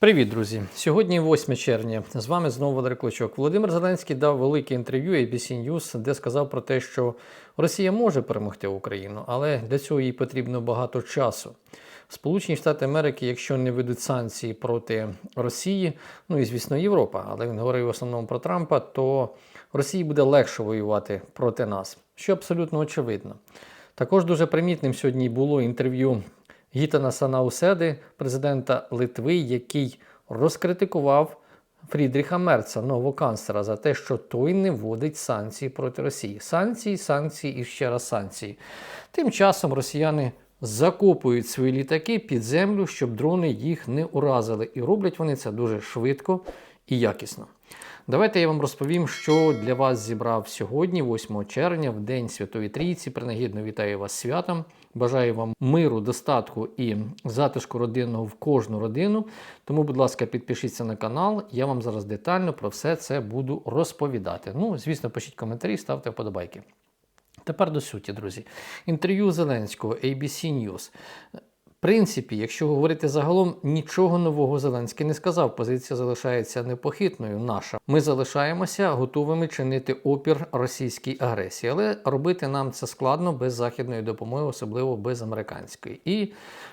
Привіт, друзі! Сьогодні 8 червня. З вами знову Валерій Клочок. Володимир Зеленський дав велике інтерв'ю ABC News, де сказав про те, що Росія може перемогти Україну, але для цього їй потрібно багато часу. Сполучені Штати Америки, якщо не ведуть санкції проти Росії, ну і звісно Європа, але він говорив в основному про Трампа, то Росії буде легше воювати проти нас, що абсолютно очевидно. Також дуже примітним сьогодні було інтерв'ю Гітана Санауседи, президента Литви, який розкритикував Фрідріха Мерца, нового канцлера, за те, що той не вводить санкції проти Росії. Санкції, санкції і ще раз санкції. Тим часом росіяни закопують свої літаки під землю, щоб дрони їх не уразили. І роблять вони це дуже швидко і якісно. Давайте я вам розповім, що для вас зібрав сьогодні, 8 червня, в День Святої Трійці. Принагідно вітаю вас святом. Бажаю вам миру, достатку і затишку родинного в кожну родину. Тому, будь ласка, підпишіться на канал. Я вам зараз детально про все це буду розповідати. Ну, звісно, пишіть коментарі, ставте вподобайки. Тепер до суті, друзі. Інтерв'ю Зеленського ABC News. Принципі, якщо говорити загалом, нічого нового Зеленський не сказав. Позиція залишається непохитною. Наша ми залишаємося готовими чинити опір російській агресії, але робити нам це складно без західної допомоги, особливо без американської. І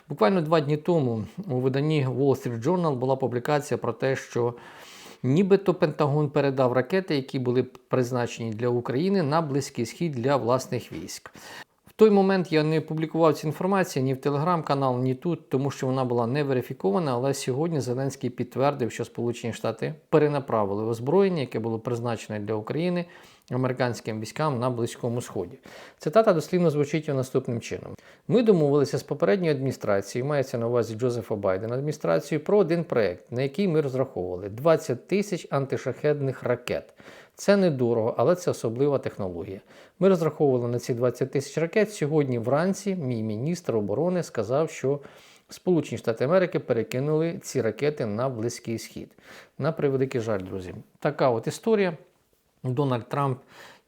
буквально два дні тому у виданні Wall Street Journal була публікація про те, що. Нібито Пентагон передав ракети, які були призначені для України на Близький Схід для власних військ. Той момент я не публікував цю інформацію ні в телеграм-канал, ні тут, тому що вона була не верифікована. Але сьогодні Зеленський підтвердив, що Сполучені Штати перенаправили озброєння, яке було призначене для України американським військам на Близькому Сході. Цитата дослівно звучить наступним чином: ми домовилися з попередньою адміністрацією, мається на увазі Джозефа Байдена адміністрацією, про один проект, на який ми розраховували 20 тисяч антишахедних ракет. Це недорого, але це особлива технологія. Ми розраховували на ці 20 тисяч ракет. Сьогодні вранці мій міністр оборони сказав, що Сполучені Штати Америки перекинули ці ракети на Близький Схід. На превеликий жаль, друзі. Така от історія. Дональд Трамп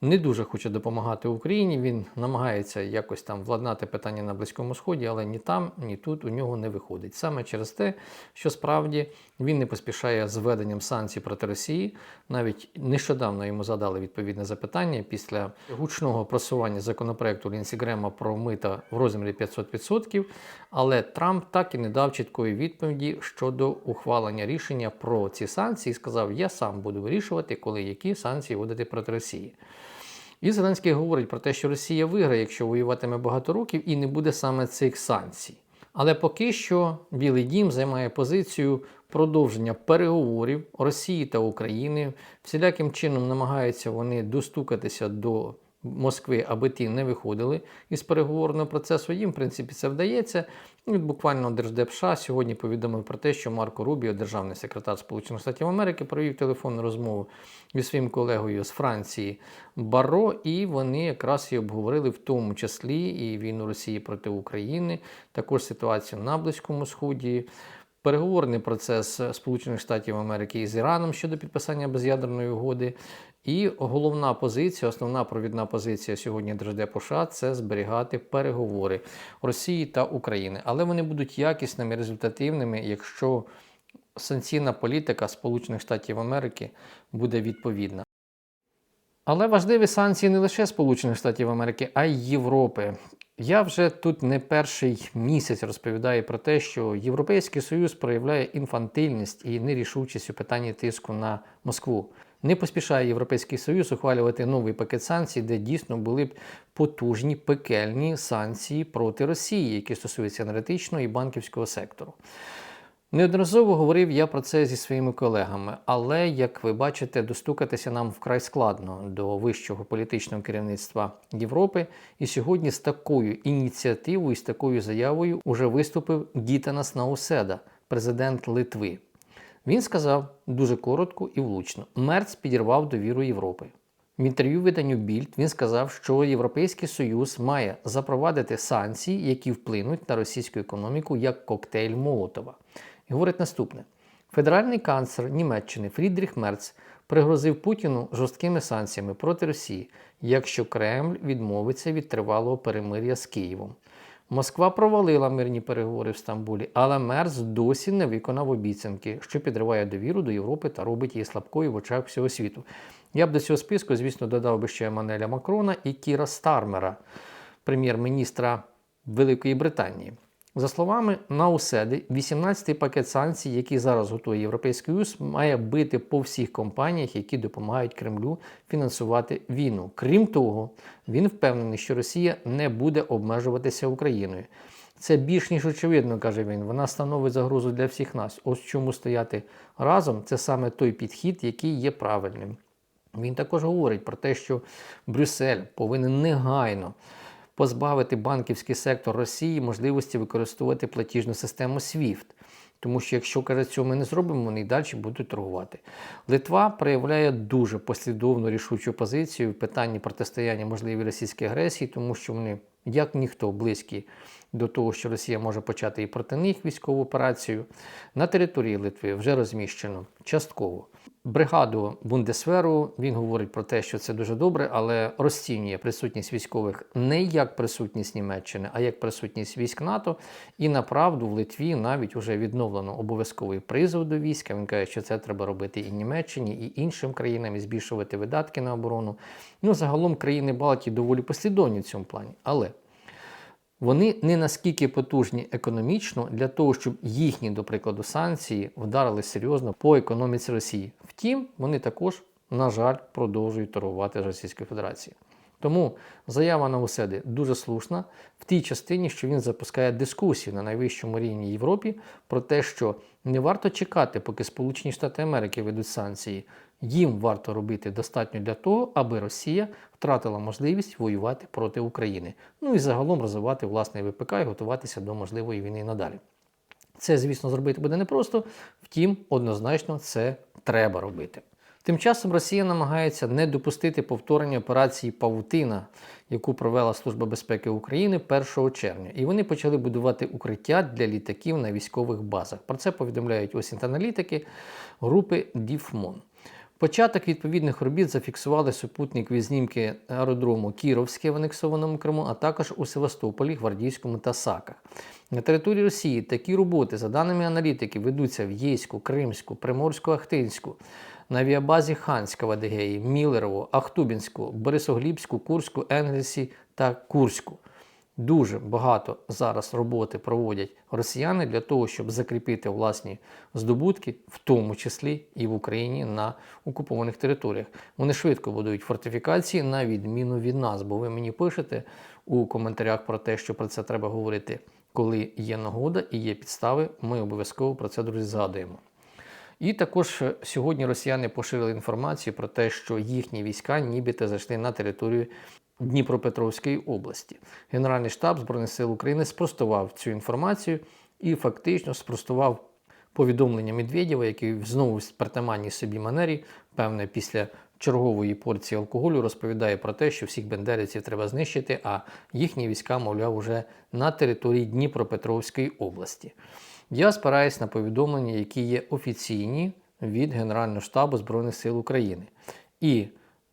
не дуже хоче допомагати Україні. Він намагається якось там владнати питання на Близькому Сході, але ні там, ні тут у нього не виходить. Саме через те, що справді він не поспішає з введенням санкцій проти Росії. Навіть нещодавно йому задали відповідне запитання після гучного просування законопроекту Лінсі Грема про мита в розмірі 500%. Але Трамп так і не дав чіткої відповіді щодо ухвалення рішення про ці санкції. Сказав: Я сам буду вирішувати, коли які санкції вводити проти Росії. І Зеленський говорить про те, що Росія виграє, якщо воюватиме багато років, і не буде саме цих санкцій. Але поки що Білий Дім займає позицію продовження переговорів Росії та України. Всіляким чином намагаються вони достукатися до Москви, аби ті не виходили із переговорного процесу. Їм, в принципі, це вдається. І буквально Держдеп США сьогодні повідомив про те, що Марко Рубіо, державний секретар Сполучених Штатів Америки, провів телефонну розмову зі своїм колегою з Франції Баро, і вони якраз і обговорили в тому числі і війну Росії проти України, також ситуацію на Близькому Сході. Переговорний процес Сполучених Штатів Америки із Іраном щодо підписання без'ядерної угоди. І головна позиція, основна провідна позиція сьогодні Держдепу США – це зберігати переговори Росії та України. Але вони будуть якісними, результативними, якщо санкційна політика Сполучених Штатів Америки буде відповідна. Але важливі санкції не лише Сполучених Штатів Америки, а й Європи. Я вже тут не перший місяць розповідаю про те, що Європейський Союз проявляє інфантильність і нерішучість у питанні тиску на Москву. Не поспішає Європейський Союз ухвалювати новий пакет санкцій, де дійсно були б потужні пекельні санкції проти Росії, які стосуються енергетичного і банківського сектору. Неодноразово говорив я про це зі своїми колегами, але, як ви бачите, достукатися нам вкрай складно до вищого політичного керівництва Європи. І сьогодні з такою ініціативою, і з такою заявою уже виступив Гітанас Науседа, президент Литви. Він сказав дуже коротко і влучно: Мерц підірвав довіру Європи. В інтерв'ю виданню Більд він сказав, що Європейський Союз має запровадити санкції, які вплинуть на російську економіку як коктейль Молотова. І говорить наступне: федеральний канцлер Німеччини Фрідріх Мерц пригрозив Путіну жорсткими санкціями проти Росії, якщо Кремль відмовиться від тривалого перемир'я з Києвом. Москва провалила мирні переговори в Стамбулі, але Мерц досі не виконав обіцянки, що підриває довіру до Європи та робить її слабкою в очах всього світу. Я б до цього списку, звісно, додав би ще Еммануеля Макрона і Кіра Стармера, прем'єр-міністра Великої Британії. За словами Науседи, 18-й пакет санкцій, який зараз готує Європейський Союз, має бити по всіх компаніях, які допомагають Кремлю фінансувати війну. Крім того, він впевнений, що Росія не буде обмежуватися Україною. Це більш ніж очевидно, каже він. Вона становить загрозу для всіх нас. Ось чому стояти разом це саме той підхід, який є правильним. Він також говорить про те, що Брюссель повинен негайно позбавити банківський сектор Росії можливості використовувати платіжну систему SWIFT. Тому що якщо каже, цього ми не зробимо, вони й далі будуть торгувати. Литва проявляє дуже послідовну рішучу позицію в питанні протистояння можливій російській агресії, тому що вони, як ніхто, близькі до того, що Росія може почати і проти них військову операцію. На території Литви вже розміщено частково бригаду Бундесверу. Він говорить про те, що це дуже добре, але розцінює присутність військових не як присутність Німеччини, а як присутність військ НАТО. І направду в Литві навіть вже відновлено обов'язковий призов до війська. Він каже, що це треба робити і Німеччині, і іншим країнам, і збільшувати видатки на оборону. Ну, загалом країни Балтії доволі послідовні в цьому плані. Але вони не наскільки потужні економічно для того, щоб їхні, до прикладу, санкції вдарили серйозно по економіці Росії. Втім, вони також, на жаль, продовжують торгувати з Російською Федерацією. Тому заява на Уседи дуже слушна в тій частині, що він запускає дискусію на найвищому рівні Європі про те, що не варто чекати, поки Сполучені Штати Америки ведуть санкції. Їм варто робити достатньо для того, аби Росія втратила можливість воювати проти України. Ну і загалом розвивати власний ВПК і готуватися до можливої війни надалі. Це, звісно, зробити буде непросто, втім, однозначно це треба робити. Тим часом Росія намагається не допустити повторення операції Павутина, яку провела Служба безпеки України 1 червня. І вони почали будувати укриття для літаків на військових базах. Про це повідомляють осінт-аналітики групи Діфмон. Початок відповідних робіт зафіксували супутникові знімки аеродрому Кіровське в анексованому Криму, а також у Севастополі, Гвардійському та Саках. На території Росії такі роботи, за даними аналітиків, ведуться в Єйську, Кримську, Приморську-Ахтинську, на авіабазі Ханська в Адигеї, Мілерово, Ахтубінську, Борисоглібську, Курську, Енгельсі та Курську. Дуже багато зараз роботи проводять росіяни для того, щоб закріпити власні здобутки, в тому числі і в Україні на окупованих територіях. Вони швидко будують фортифікації на відміну від нас, бо ви мені пишете у коментарях про те, що про це треба говорити, коли є нагода і є підстави. Ми обов'язково про це друзі згадуємо. І також сьогодні росіяни поширили інформацію про те, що їхні війська нібито зайшли на територію Дніпропетровської області. Генеральний штаб Збройних сил України спростував цю інформацію і фактично спростував повідомлення Медведєва, який знову в притаманній собі манері, певне, після чергової порції алкоголю розповідає про те, що всіх бендерівців треба знищити, а їхні війська, мовляв, уже на території Дніпропетровської області. Я спираюсь на повідомлення, які є офіційні від Генерального штабу Збройних сил України. І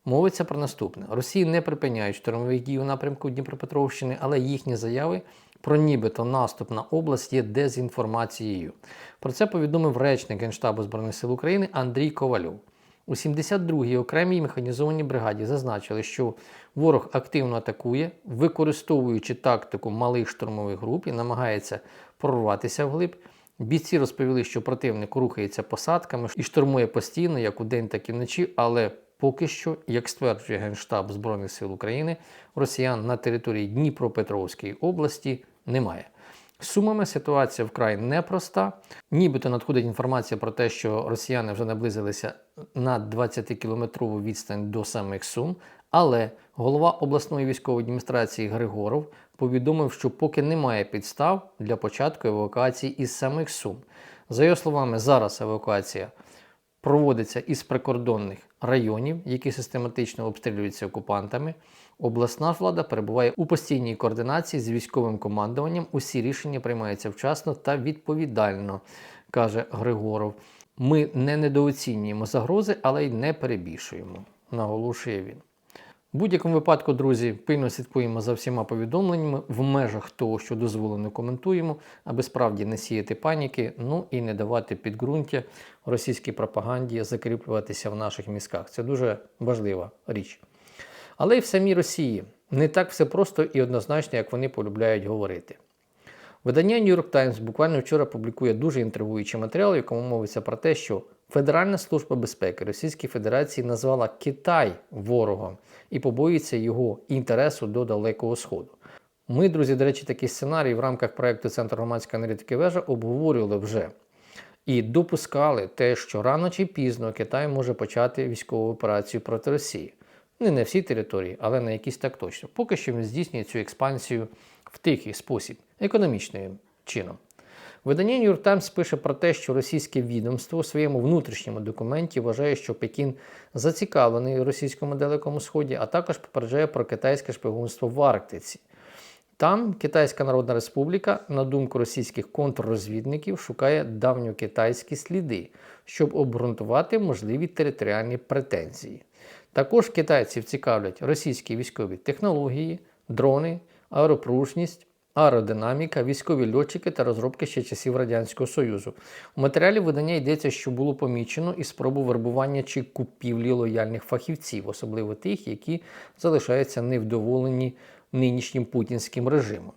Мовиться про наступне: Росії не припиняють штурмових дій у напрямку Дніпропетровщини, але їхні заяви про нібито наступ на область є дезінформацією. Про це повідомив речник Генштабу Збройних сил України Андрій Ковальов. У 72-й окремій механізованій бригаді зазначили, що ворог активно атакує, використовуючи тактику малих штурмових груп і намагається прорватися вглиб. Бійці розповіли, що противник рухається посадками і штурмує постійно, як у день, так і вночі, але Поки що, як стверджує Генштаб Збройних сил України, росіян на території Дніпропетровської області немає. Сумами ситуація вкрай непроста. Нібито надходить інформація про те, що росіяни вже наблизилися на 20-кілометрову відстань до самих Сум. Але голова обласної військової адміністрації Григоров повідомив, що поки немає підстав для початку евакуації із самих Сум. За його словами, зараз евакуація проводиться із прикордонних районів, які систематично обстрілюються окупантами. Обласна влада перебуває у постійній координації з військовим командуванням. Усі рішення приймаються вчасно та відповідально, каже Григоров. Ми не недооцінюємо загрози, але й не перебільшуємо, наголошує він. В будь-якому випадку, друзі, пильно слідкуємо за всіма повідомленнями в межах того, що дозволено коментуємо, аби справді не сіяти паніки, ну і не давати підґрунтя російській пропаганді закріплюватися в наших мізках. Це дуже важлива річ. Але й в самій Росії не так все просто і однозначно, як вони полюбляють говорити. Видання New York Times буквально вчора публікує дуже інтригуючий матеріал, в якому мовиться про те, що Федеральна служба безпеки Російської Федерації назвала Китай ворогом і побоюється його інтересу до Далекого Сходу. Ми, друзі, до речі, такий сценарій в рамках проекту Центр громадської аналітики вежа обговорювали вже і допускали те, що рано чи пізно Китай може почати військову операцію проти Росії. Не на всій території, але на якійсь так точно. Поки що він здійснює цю експансію в тихий спосіб, економічним чином. Видання New York Times пише про те, що російське відомство у своєму внутрішньому документі вважає, що Пекін зацікавлений у російському далекому сході, а також попереджає про китайське шпигунство в Арктиці. Там Китайська Народна Республіка, на думку російських контррозвідників, шукає давньокитайські сліди, щоб обґрунтувати можливі територіальні претензії. Також китайців цікавлять російські військові технології, дрони, аеропружність, аеродинаміка, військові льотчики та розробки ще часів Радянського Союзу. У матеріалі видання йдеться, що було помічено і спробу вербування чи купівлі лояльних фахівців, особливо тих, які залишаються невдоволені нинішнім путінським режимом.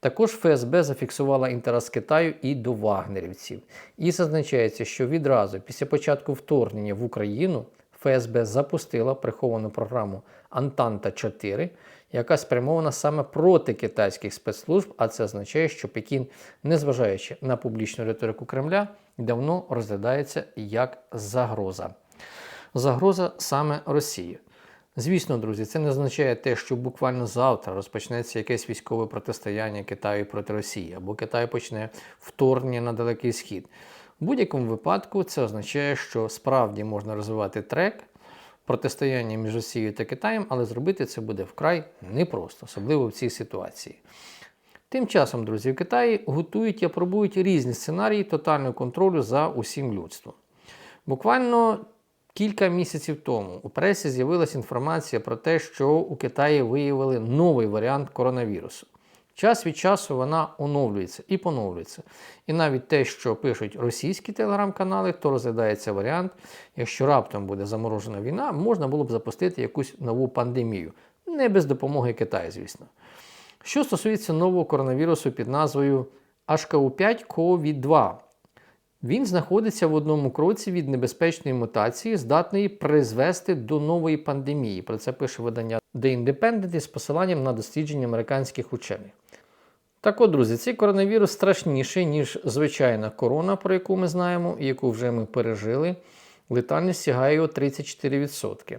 Також ФСБ зафіксувала інтерес Китаю і до вагнерівців. І зазначається, що відразу після початку вторгнення в Україну ФСБ запустила приховану програму Антанта 4, яка спрямована саме проти китайських спецслужб, а це означає, що Пекін, незважаючи на публічну риторику Кремля, давно розглядається як загроза. Загроза саме Росії. Звісно, друзі, це не означає те, що буквально завтра розпочнеться якесь військове протистояння Китаю проти Росії, або Китай почне вторгнення на Далекий Схід. В будь-якому випадку це означає, що справді можна розвивати трек протистояння між Росією та Китаєм, але зробити це буде вкрай непросто, особливо в цій ситуації. Тим часом, друзі, в Китаї готують і апробують різні сценарії тотального контролю за усім людством. Буквально кілька місяців тому у пресі з'явилася інформація про те, що у Китаї виявили новий варіант коронавірусу. Час від часу вона оновлюється і поновлюється. І навіть те, що пишуть російські телеграм-канали, то розглядається варіант, якщо раптом буде заморожена війна, можна було б запустити якусь нову пандемію. Не без допомоги Китаю, звісно. Що стосується нового коронавірусу під назвою HKU5 COVID-2, він знаходиться в одному кроці від небезпечної мутації, здатної призвести до нової пандемії. Про це пише видання The Independent з посиланням на дослідження американських учених. Так от, друзі, цей коронавірус страшніший, ніж звичайна корона, про яку ми знаємо яку вже ми пережили. Летальність сягає його 34%.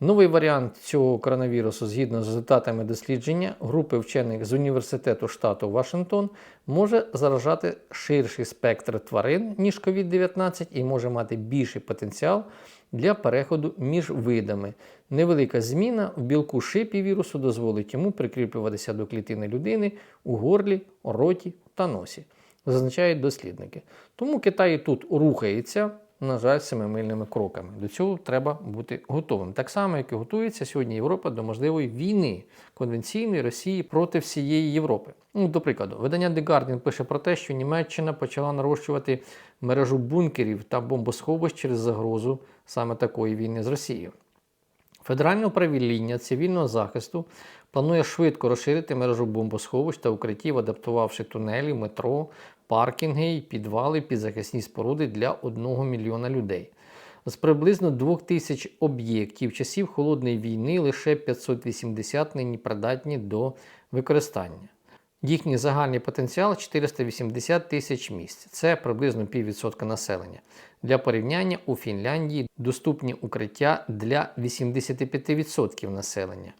Новий варіант цього коронавірусу, згідно з результатами дослідження групи вчених з університету штату Вашингтон, може заражати ширший спектр тварин, ніж COVID-19, і може мати більший потенціал для переходу між видами. Невелика зміна в білку шипі вірусу дозволить йому прикріплюватися до клітини людини у горлі, роті та носі, зазначають дослідники. Тому Китай тут рухається на жаль, семимильними кроками. До цього треба бути готовим. Так само, як і готується сьогодні Європа до можливої війни конвенційної Росії проти всієї Європи. Ну, До прикладу, видання The Guardian пише про те, що Німеччина почала нарощувати мережу бункерів та бомбосховищ через загрозу саме такої війни з Росією. Федеральне управління цивільного захисту планує швидко розширити мережу бомбосховищ та укриттів, адаптувавши тунелі, метро, паркінги і підвали під захисні споруди для 1 мільйона людей. З приблизно 2 тисяч об'єктів часів холодної війни лише 580 нині придатні до використання. Їхній загальний потенціал 480 тисяч місць. Це приблизно піввідсотка населення. Для порівняння у Фінляндії доступні укриття для 85% населення.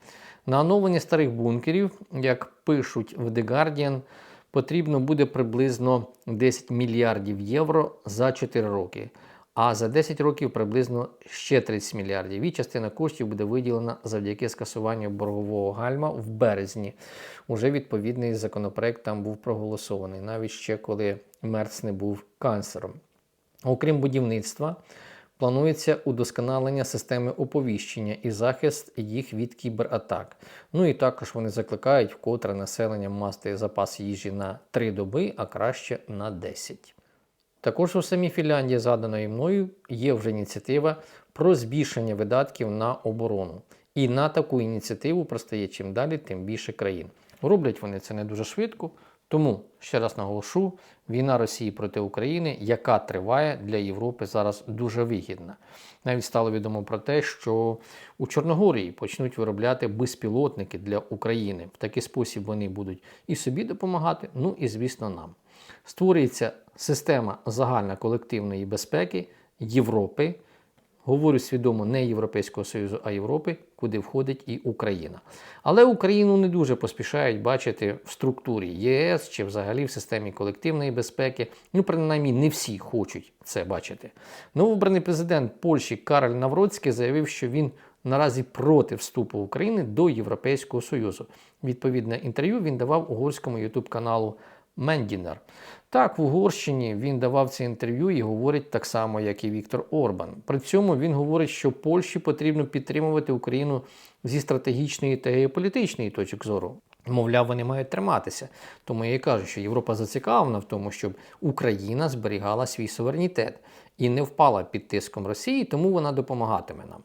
На оновлення старих бункерів, як пишуть в The Guardian, потрібно буде приблизно 10 мільярдів євро за 4 роки. А за 10 років приблизно ще 30 мільярдів. І частина коштів буде виділена завдяки скасуванню боргового гальма в березні. Уже відповідний законопроект там був проголосований, навіть ще коли Мерц не був канцлером. Окрім будівництва, Планується удосконалення системи оповіщення і захист їх від кібератак. Ну і також вони закликають вкотре населення мати запас їжі на 3 доби, а краще на 10. Також у самій Фінляндії, згаданої мною, є вже ініціатива про збільшення видатків на оборону. І на таку ініціативу простає чим далі, тим більше країн. Роблять вони це не дуже швидко. Тому ще раз наголошу: війна Росії проти України, яка триває для Європи зараз дуже вигідна. Навіть стало відомо про те, що у Чорногорії почнуть виробляти безпілотники для України. В такий спосіб вони будуть і собі допомагати, ну і звісно нам. Створюється система загальноколективної безпеки Європи. Говорю свідомо не Європейського Союзу, а Європи, куди входить і Україна. Але Україну не дуже поспішають бачити в структурі ЄС чи взагалі в системі колективної безпеки. Ну, принаймні, не всі хочуть це бачити. Новообраний президент Польщі Кароль Навроцький заявив, що він наразі проти вступу України до Європейського Союзу. Відповідне інтерв'ю він давав угорському ютуб каналу Мендінер. Так, в Угорщині він давав це інтерв'ю і говорить так само, як і Віктор Орбан. При цьому він говорить, що Польщі потрібно підтримувати Україну зі стратегічної та геополітичної точок зору. Мовляв, вони мають триматися. Тому я і кажу, що Європа зацікавлена в тому, щоб Україна зберігала свій суверенітет і не впала під тиском Росії, тому вона допомагатиме нам.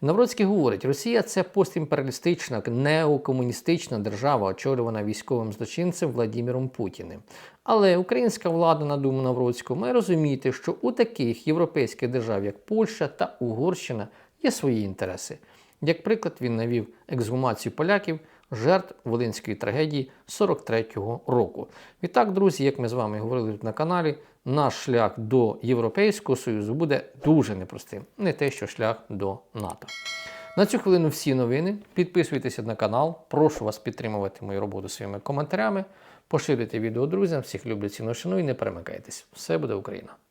Навроцький говорить, Росія це постімперіалістична, неокомуністична держава, очолювана військовим злочинцем Владимиром Путіним. Але українська влада, на думку Навроцького, має розуміти, що у таких європейських держав, як Польща та Угорщина, є свої інтереси. Як приклад, він навів ексгумацію поляків, жертв Волинської трагедії 43-го року. Відтак, друзі, як ми з вами говорили тут на каналі, наш шлях до Європейського Союзу буде дуже непростим, не те, що шлях до НАТО. На цю хвилину всі новини. Підписуйтеся на канал. Прошу вас підтримувати мою роботу своїми коментарями. Поширюйте відео друзям. Всіх люблю ціну шану і не перемикайтесь. Все буде Україна!